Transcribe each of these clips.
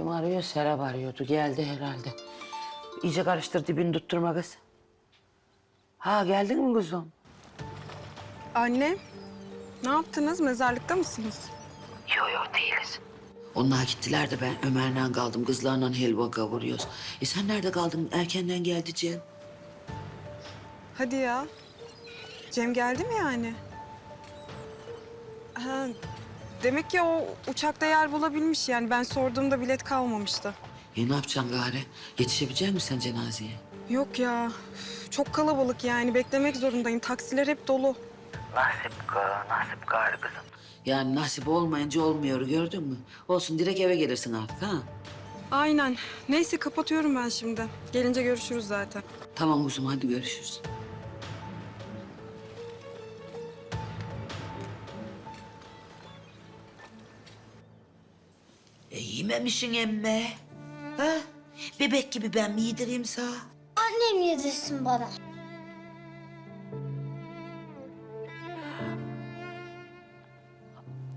Kim arıyor? Serap arıyordu. Geldi herhalde. İyice karıştır dibini tutturma kız. Ha geldin mi kuzum? Anne, ne yaptınız? Mezarlıkta mısınız? Yok yok değiliz. Onlar gittiler de ben Ömer'le kaldım. Kızlarla helva kavuruyoruz. E sen nerede kaldın? Erkenden geldi Cem. Hadi ya. Cem geldi mi yani? Ha, demek ki o uçakta yer bulabilmiş yani. Ben sorduğumda bilet kalmamıştı. E ne yapacaksın gari? Yetişebilecek misin sen cenazeye? Yok ya. Çok kalabalık yani. Beklemek zorundayım. Taksiler hep dolu. Nasip nasip gari kızım. Yani nasip olmayınca olmuyor gördün mü? Olsun direkt eve gelirsin artık ha. Aynen. Neyse kapatıyorum ben şimdi. Gelince görüşürüz zaten. Tamam kuzum hadi görüşürüz. E, yememişsin emme. Ha? Bebek gibi ben mi yedireyim sana? Annem yedirsin bana.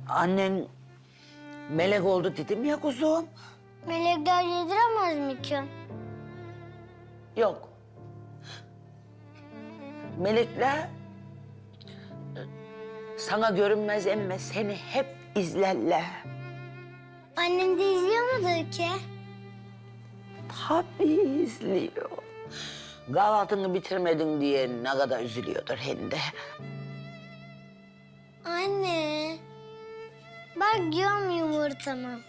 Annen melek oldu dedim ya kuzum. Melekler yediremez mi ki? Yok. Melekler e, sana görünmez emme seni hep izlerler. Annem de izliyor mudur ki? Tabii izliyor. Kahvaltını bitirmedin diye ne kadar üzülüyordur hem de. Anne. Bak yiyorum yumurtamı.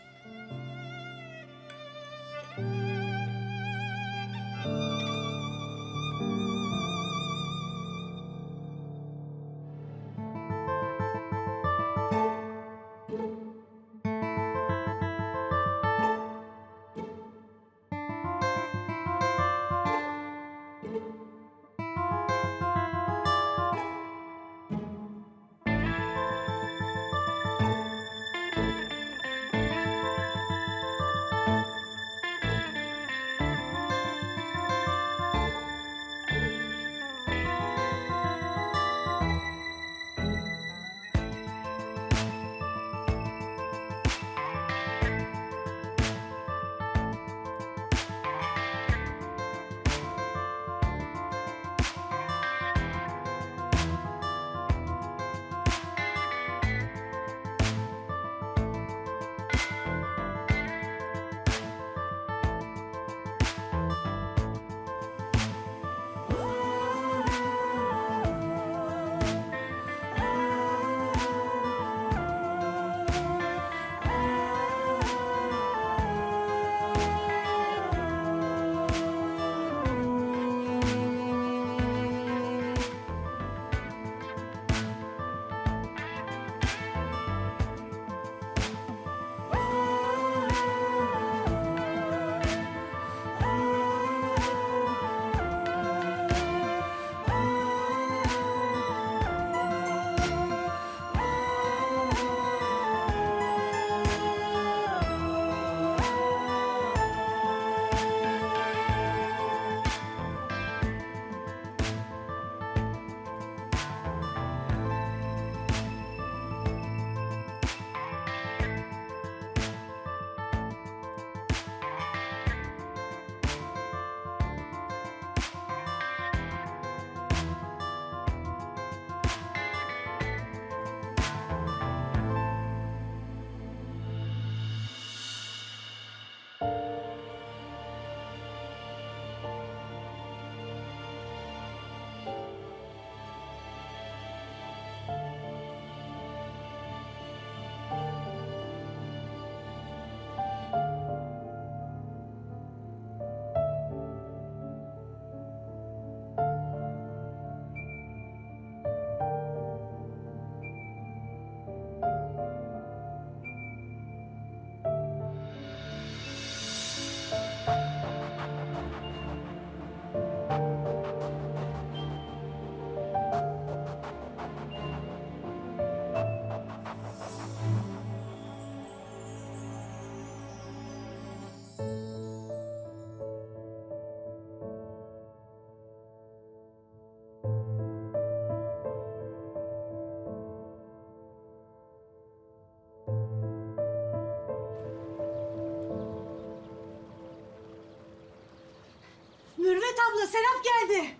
Nimet abla Serap geldi.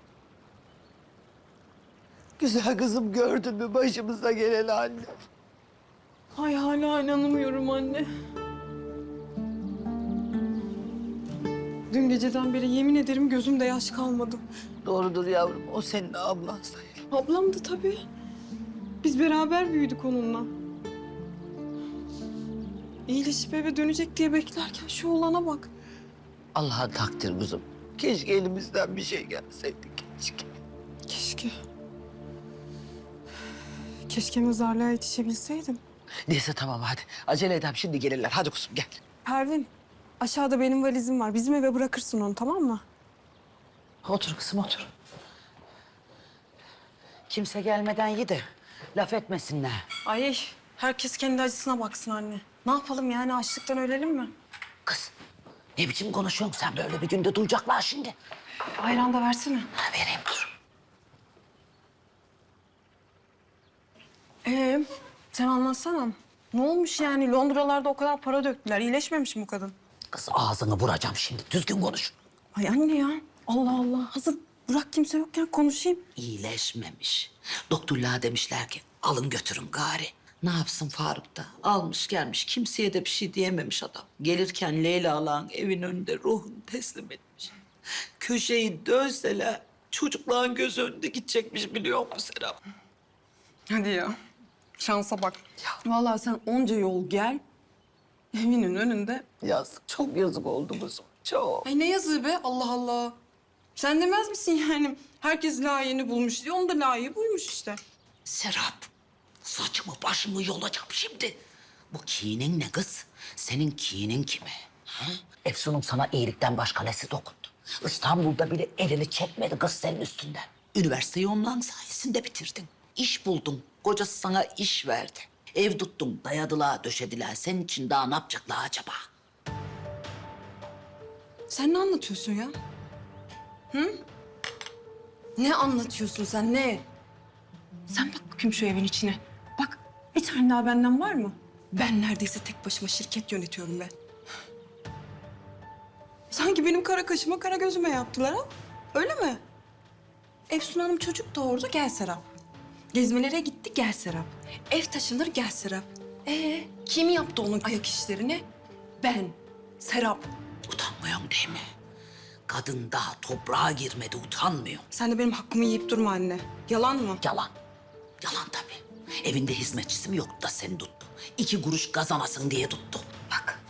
Güzel kızım gördün mü başımıza gelen anne? Ay hala inanamıyorum anne. Dün geceden beri yemin ederim gözümde yaş kalmadı. Doğrudur yavrum o senin ablan sayılır. Ablamdı tabii. Biz beraber büyüdük onunla. İyileşip eve dönecek diye beklerken şu olana bak. Allah'a takdir kızım. Keşke elimizden bir şey gelseydi keşke. Keşke. Keşke mezarlığa yetişebilseydim. Neyse tamam hadi. Acele edem şimdi gelirler. Hadi kuzum gel. Pervin, aşağıda benim valizim var. Bizim eve bırakırsın onu tamam mı? Otur kızım otur. Kimse gelmeden ye de laf etmesinler. Ay, herkes kendi acısına baksın anne. Ne yapalım yani açlıktan ölelim mi? Kız ne biçim konuşuyorsun sen böyle bir günde duyacaklar şimdi. Ayran da versene. Ha, vereyim dur. Ee, sen anlatsana. Ne olmuş yani? Londralarda o kadar para döktüler. İyileşmemiş mi bu kadın? Kız ağzını vuracağım şimdi. Düzgün konuş. Ay anne ya. Allah Allah. Hazır bırak kimse yokken konuşayım. İyileşmemiş. Doktorlar demişler ki alın götürün gari. Ne yapsın Faruk da? Almış gelmiş. Kimseye de bir şey diyememiş adam. Gelirken Leyla'lan evin önünde ruhunu teslim etmiş. Köşeyi dönseler çocukların göz önünde gidecekmiş biliyor musun Serap? Hadi ya. Şansa bak. Vallahi sen onca yol gel. Evinin önünde. Yazık, çok yazık oldu kızım. Çok. Ay ne yazığı be Allah Allah. Sen demez misin yani? Herkes layığını bulmuş diye. Onun da layığı buymuş işte. Serap, saçımı başımı yolacağım şimdi. Bu kinin ne kız? Senin kinin kime? Ha? Efsun'un sana iyilikten başka nesi dokundu? İstanbul'da bile elini çekmedi kız senin üstünden. Üniversiteyi onların sayesinde bitirdin. İş buldun, kocası sana iş verdi. Ev tuttun, dayadılar, döşediler. Senin için daha ne yapacaklar acaba? Sen ne anlatıyorsun ya? Hı? Ne anlatıyorsun sen ne? Sen bak bakayım şu evin içine. Bir tane daha benden var mı? Ben neredeyse tek başıma şirket yönetiyorum ben. Sanki benim kara kaşıma kara gözüme yaptılar ha? Öyle mi? Efsun Hanım çocuk doğurdu gel Serap. Gezmelere gitti gel Serap. Ev taşınır gel Serap. Ee, kim yaptı onun ayak işlerini? Ben. Serap. Utanmıyorsun değil mi? Kadın daha toprağa girmedi, utanmıyor. Sen de benim hakkımı yiyip durma anne. Yalan mı? Yalan. Yalan tabii. Evinde hizmetçisi mi yoktu da seni tuttu. İki kuruş kazanasın diye tuttu. Bak.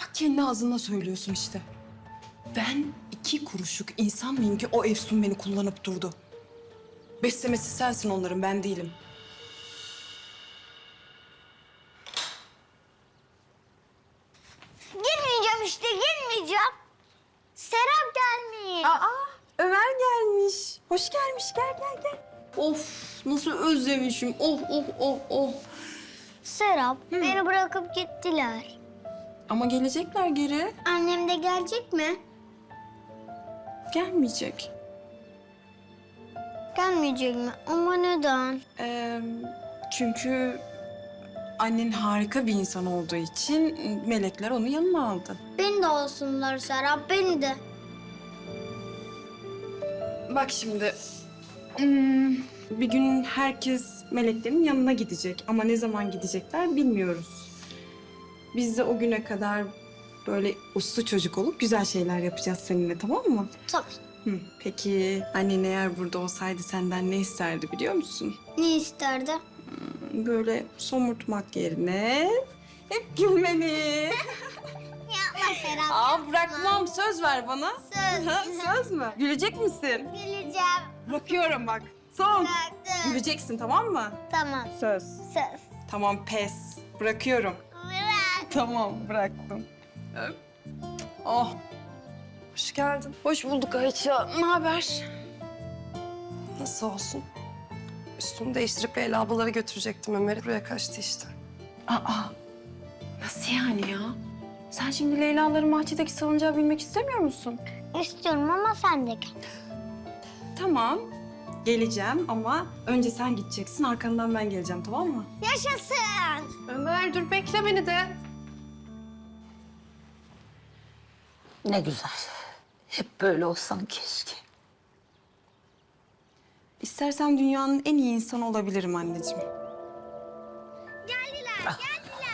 Bak kendi ağzınla söylüyorsun işte. Ben iki kuruşluk insan mıyım ki o Efsun beni kullanıp durdu? Beslemesi sensin onların, ben değilim. Girmeyeceğim işte girmeyeceğim. Serap gelmiş. Aa, Ömer gelmiş. Hoş gelmiş, gel gel gel. Of, nasıl özlemişim. Oh, oh, oh, oh. Serap beni bırakıp gittiler. Ama gelecekler geri. Annem de gelecek mi? Gelmeyecek. Gelmeyecek mi? Ama neden? Ee, çünkü annen harika bir insan olduğu için melekler onu yanına aldı. Beni de olsunlar Serap beni de. Bak şimdi. Hmm, bir gün herkes meleklerin yanına gidecek ama ne zaman gidecekler bilmiyoruz. Biz de o güne kadar böyle uslu çocuk olup güzel şeyler yapacağız seninle tamam mı? Tamam. Hı, peki annen eğer burada olsaydı senden ne isterdi biliyor musun? Ne isterdi? Böyle somurtmak yerine hep gülmeni. Yapma Serap. Aa bırakmam söz ver bana. Söz. Söz mü? Gülecek misin? Geleceğim. Bırakıyorum bak. Son. Bıraktım. Güleceksin tamam mı? Tamam. Söz. Söz. Tamam pes. Bırakıyorum. Bırak. Tamam bıraktım. Öp. Oh. Hoş geldin. Hoş bulduk Ayça. Ne haber? Nasıl olsun? Üstümü değiştirip Leyla ablalara götürecektim Ömer'i. Buraya kaçtı işte. Aa. Nasıl yani ya? Sen şimdi Leyla'ların bahçedeki salıncağa binmek istemiyor musun? İstiyorum ama sen de gel. Tamam. Geleceğim ama önce sen gideceksin, arkandan ben geleceğim tamam mı? Yaşasın. Ömer dur bekle beni de. Ne güzel. Hep böyle olsan keşke. İstersem dünyanın en iyi insanı olabilirim anneciğim.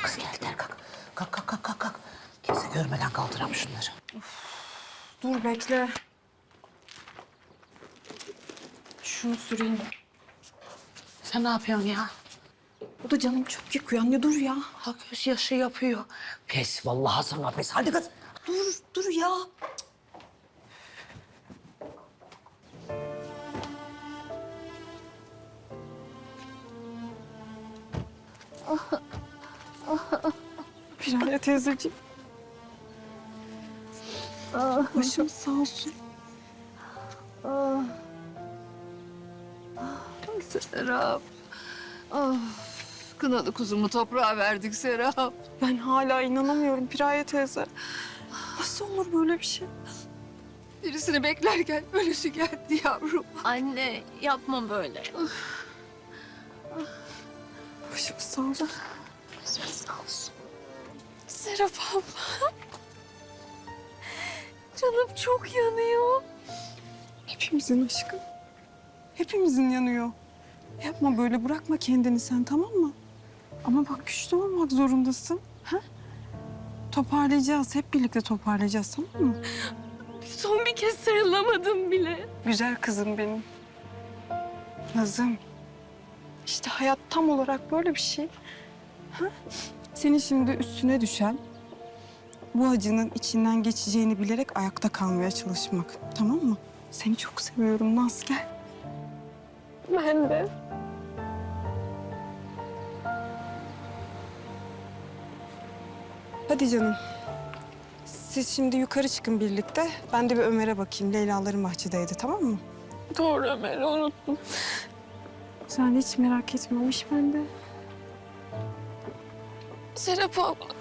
Kız geldiler kalk. Kalk kalk kalk kalk. kalk. Kimse görmeden kaldıram şunları. Dur bekle. Şunu süreyim. Sen ne yapıyorsun ya? Bu da canım çok yıkıyor anne dur ya. Ha göz yaşı yapıyor. Pes vallahi sana pes. Hadi kız. Dur dur ya. Piraya teyzeciğim. Başım sağ olsun. Serap. Ah, kınalı kuzumu toprağa verdik Serap. Ben hala inanamıyorum Piraye teyze. Nasıl olur böyle bir şey? Birisini beklerken ölüsü geldi yavrum. Anne yapma böyle. Başım sağ olsun. Sağ olsun. Serap abla. Canım çok yanıyor. Hepimizin aşkı. Hepimizin yanıyor. Yapma böyle bırakma kendini sen tamam mı? Ama bak güçlü olmak zorundasın. Ha? Toparlayacağız. Hep birlikte toparlayacağız tamam mı? Son bir kez sarılamadım bile. Güzel kızım benim. Nazım. İşte hayat tam olarak böyle bir şey. Ha? Senin şimdi üstüne düşen bu acının içinden geçeceğini bilerek ayakta kalmaya çalışmak. Tamam mı? Seni çok seviyorum Naz gel. Ben de. Hadi canım. Siz şimdi yukarı çıkın birlikte. Ben de bir Ömer'e bakayım. Leyla'ların bahçedeydi tamam mı? Doğru Ömer'i unuttum. Sen hiç merak etme o iş bende. Serap abla.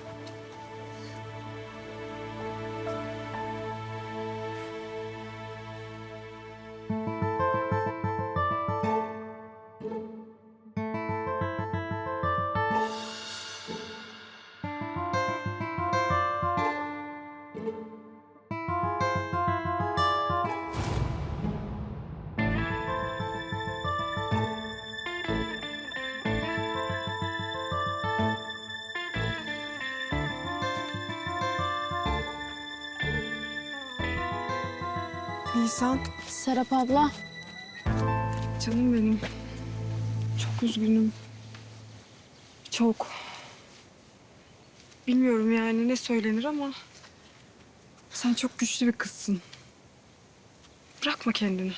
Nisan. Serap abla. Canım benim. Çok üzgünüm. Çok. Bilmiyorum yani ne söylenir ama... Sen çok güçlü bir kızsın. Bırakma kendini.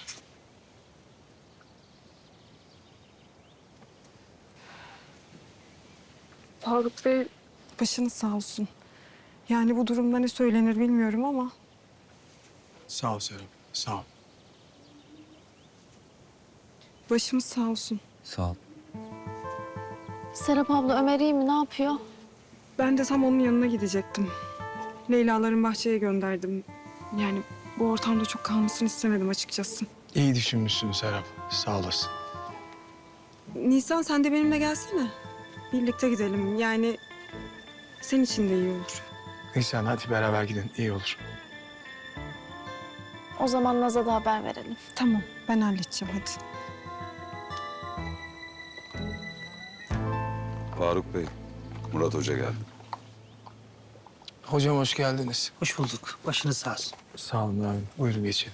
Faruk Bey... Başınız sağ olsun. Yani bu durumda ne söylenir bilmiyorum ama... Sağ ol Serap, sağ ol. Başımız sağ olsun. Sağ ol. Serap abla Ömer iyi mi? Ne yapıyor? Ben de tam onun yanına gidecektim. Leyla'ların bahçeye gönderdim. Yani bu ortamda çok kalmasını istemedim açıkçası. İyi düşünmüşsün Serap, sağ olasın. Nisan sen de benimle gelsene. Birlikte gidelim. Yani senin için de iyi olur. Nisan hadi beraber gidin, iyi olur. O zaman Naz'a da haber verelim. Tamam ben halledeceğim hadi. Faruk Bey, Murat Hoca geldi. Hocam hoş geldiniz. Hoş bulduk. Başınız sağ olsun. Sağ olun abi, buyurun geçin.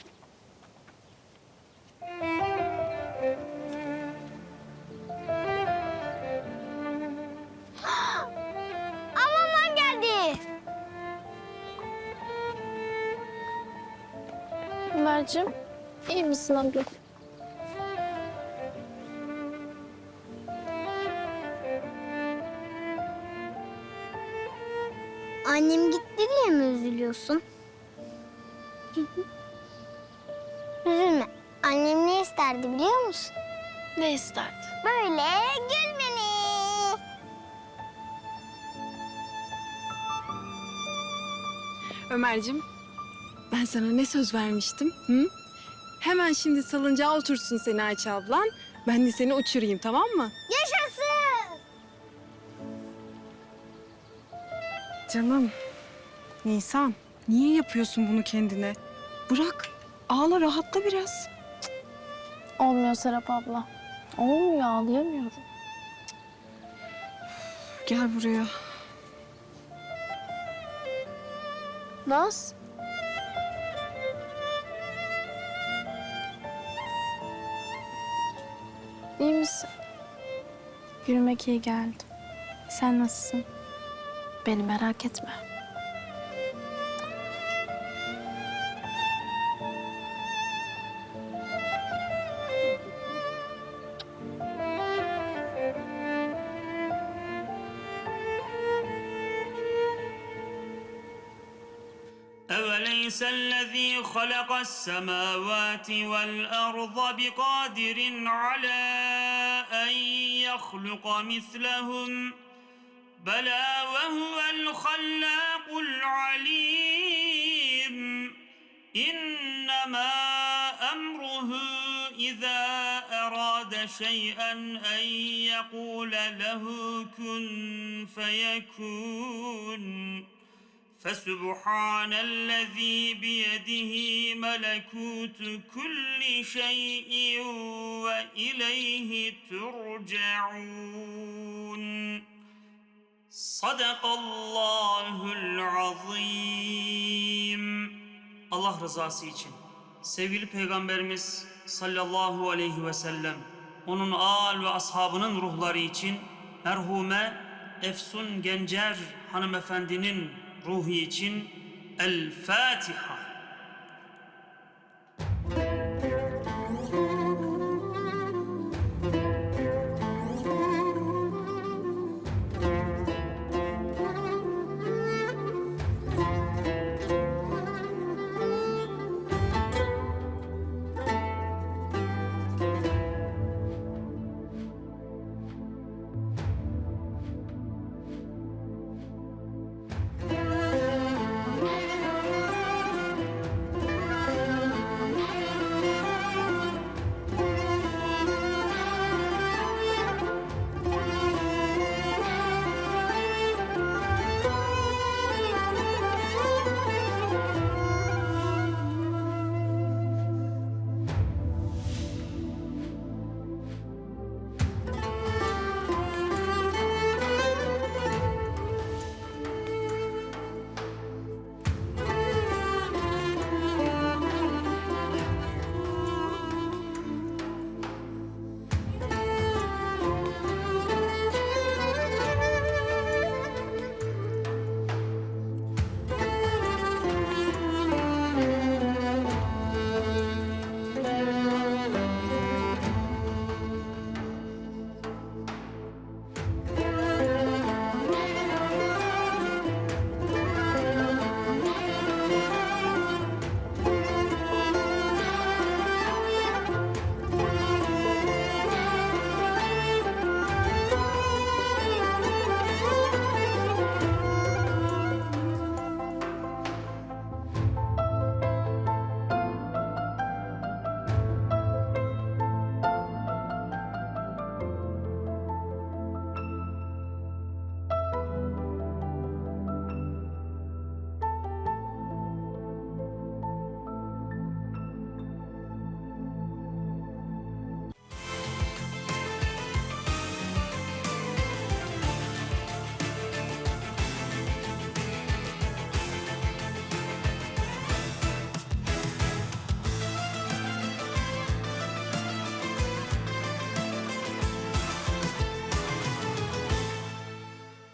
Ömerciğim iyi misin abla? Annem gitti diye mi üzülüyorsun? Üzülme. Annem ne isterdi biliyor musun? Ne isterdi? Böyle gülmeni. Ömerciğim ben sana ne söz vermiştim? Hı? Hemen şimdi salıncağa otursun seni Ayça ablan. Ben de seni uçurayım tamam mı? Yaşasın. Canım. Nisan niye yapıyorsun bunu kendine? Bırak. Ağla rahatla biraz. Olmuyor Serap abla. Olmuyor ağlayamıyorum. Gel buraya. Naz. İyi misin? Yürümek iyi geldi. Sen nasılsın? Beni merak etme. أوليس الذي خلق السماوات والأرض بقادر على أن يخلق مثلهم بلى وهو الخلاق العليم. إنما أمره إذا أراد شيئا أن يقول له كن فيكون. فسبحان الذي بيده ملكوت كل شيء وإليه ترجعون صدق الله العظيم Allah rızası için sevgili peygamberimiz sallallahu aleyhi ve sellem onun âl ve ashabının ruhları için merhume Efsun Gencer hanımefendinin ruhu için El Fatiha.